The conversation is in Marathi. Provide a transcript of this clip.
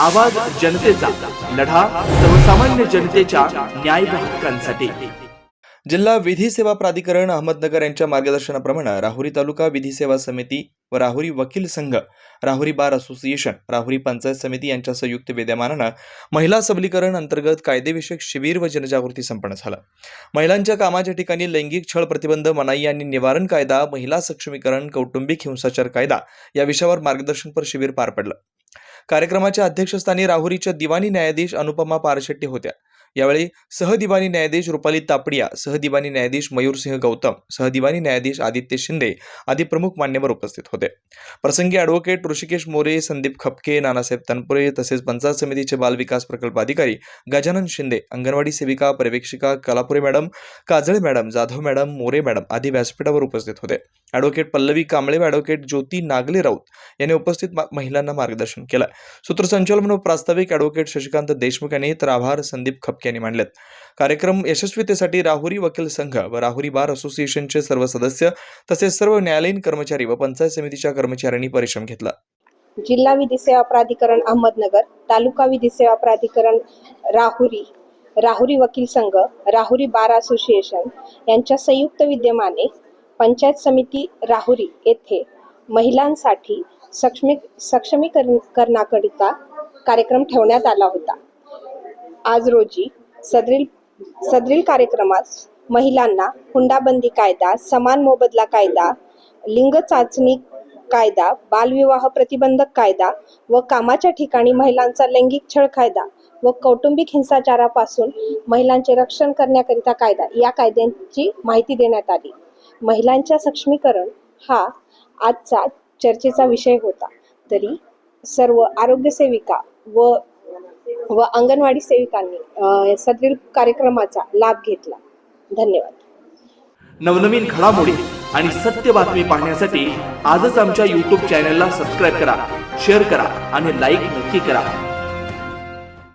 आवाज जनतेचा लढा सर्वसामान्य जनतेच्या न्याय हक्कांसाठी. जिल्हा विधी सेवा प्राधिकरण अहमदनगर यांच्या मार्गदर्शनाप्रमाणे राहुरी तालुका विधी सेवा समिती व राहुरी वकील संघ राहुरी बार असोसिएशन राहुरी पंचायत समिती यांच्या संयुक्त विद्यमानानं महिला सबलीकरण अंतर्गत कायदेविषयक शिबिर व जनजागृती संपन्न झालं. महिलांच्या कामाच्या ठिकाणी लैंगिक छळ प्रतिबंध मनाई आणि निवारण कायदा महिला सक्षमीकरण कौटुंबिक हिंसाचार कायदा या विषयावर मार्गदर्शनपर शिबिर पार पडलं. कार्यक्रमाच्या अध्यक्षस्थानी राहुरीच्या दिवाणी न्यायाधीश अनुपमा पारशेट्टी होत्या. यावेळी सहदिवानी न्यायाधीश रुपाली तापडिया सहदिवानी न्यायाधीश मयूरसिंह गौतम सहदिवानी न्यायाधीश आदित्य शिंदे आदी प्रमुख मान्यवर उपस्थित होते. प्रसंगी ॲडव्होकेट ऋषिकेश मोरे संदीप खपके नानासाहेब तनपुरे तसेच पंचायत समितीचे बाल विकास प्रकल्प अधिकारी गजानन शिंदे अंगणवाडी सेविका पर्यवेक्षिका Kalapure madam Kajale madam Jadhav madam More madam आदी व्यासपीठावर उपस्थित होते. ॲडव्होकेट पल्लवी कांबळे व ॲडव्होकेट ज्योती नागले राऊत यांनी उपस्थित मा- महिलांना मार्गदर्शन केलं. सूत्रसंचालन प्रास्ताविक ॲडव्होकेट शशिकांत देशमुख यांनी तर आभार संदीप खपके यांनी मांडलेत. कार्यक्रम यशस्वीतेसाठी राहुरी वकील संघ व राहुरी बार असोसिएशनचे सर्व सदस्य तसेच सर्व न्यायालयीन कर्मचारी व पंचायत समितीच्या कर्मचाऱ्यांनी परिश्रम घेतला. जिल्हा विधी सेवा प्राधिकरण अहमदनगर तालुका विधी सेवा प्राधिकरण राहुरी राहुरी वकील संघ राहुरी बार असोसिएशन यांच्या संयुक्त विद्यमाने पंचायत समिती राहुरी येथे महिलांसाठी सक्षमी सक्षमीकरणाकरिता कार्यक्रम ठेवण्यात आला होता. आज रोजी सदरील सदरील कार्यक्रमात महिलांना हुंडाबंदी कायदा समान मोबदला कायदा लिंग चाचणी कायदा बालविवाह प्रतिबंधक कायदा व कामाच्या ठिकाणी महिलांचा लैंगिक छळ कायदा व कौटुंबिक हिंसाचारापासून महिलांचे रक्षण करण्याकरिता कायदा या कायद्यांची माहिती देण्यात आली. महिलांच्या सक्षमीकरण हा आजचा चर्चेचा विषय होता. तरी सर्व आरोग्यसेविका व व अंगणवाडी सेविकांनी सदरील कार्यक्रमाचा लाभ घेतला. धन्यवाद. नवनवीन घडामोडी आणि सत्य बातमी पाहण्यासाठी आजच आमच्या यूट्यूब चॅनलला सबस्क्राईब करा शेअर करा आणि लाईक नक्की करा.